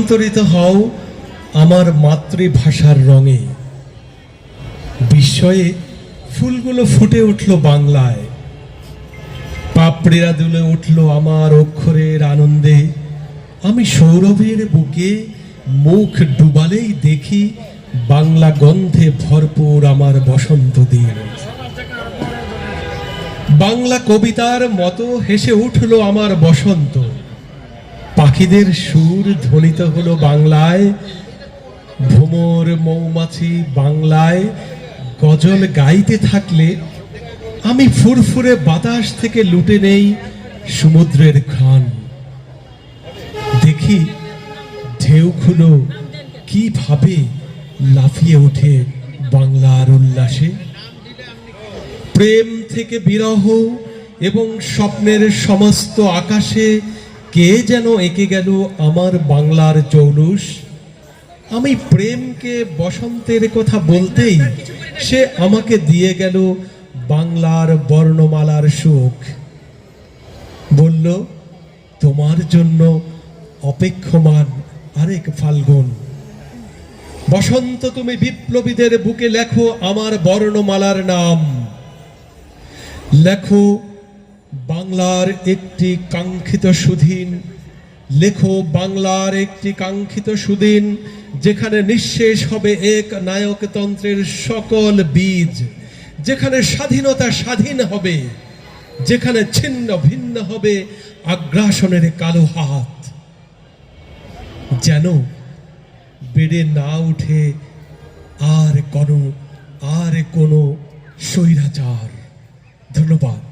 রূপান্তরিত হও আমার মাতৃভাষার রঙে। বিস্ময়ে ফুলগুলো ফুটে উঠল বাংলায়। পাপড়িরা দুলে উঠল আমার অক্ষরের আনন্দে। আমি সৌরভের বুকে মুখ ডুবালেই দেখি বাংলা গন্ধে ভরপুর আমার বসন্ত দিন বাংলা কবিতার মতো হেসে উঠল আমার বসন্ত। পাখিদের সুর ধ্বনিত হলো বাংলায়। ভ্রমর মৌমাছি বাংলায়। গজল গাইতে থাকলে আমি ফুরফুরে বাতাস থেকে লুটে নেই সমুদ্রের ঘ্রাণ। দেখি ঢেউগুলো কীভাবে লাফিয়ে ওঠে বাংলার উল্লাসে। প্রেম থেকে বিরহ এবং স্বপ্নের সমস্ত আকাশে কে যেন এঁকে গেল আমার বাংলার জৌলুস? আমি প্রেমকে বসন্তের কথা বলতেই সে আমাকে দিয়ে গেল বাংলার বর্ণমালার সুখ। বলল, তোমার জন্য অপেক্ষমান আরেক ফাল্গুন। বসন্ত, তুমি বিপ্লবীদের বুকে লেখো আমার বর্ণমালার নাম। লেখো বাংলার একটি কাঙ্ক্ষিত সুদিন লেখো, বাংলার একটি কাঙ্ক্ষিত সুদিন যেখানে নিঃশেষ হবে এক নায়কতন্ত্রের সকল বীজ। যেখানে স্বাধীনতা স্বাধীন হবে, যেখানে ছিন্ন ভিন্ন হবে আগ্রাসনের কালো হাত। যেন বেড়ে না উঠে আর কোনো আর কোনো স্বৈরাচার। ধন্যবাদ।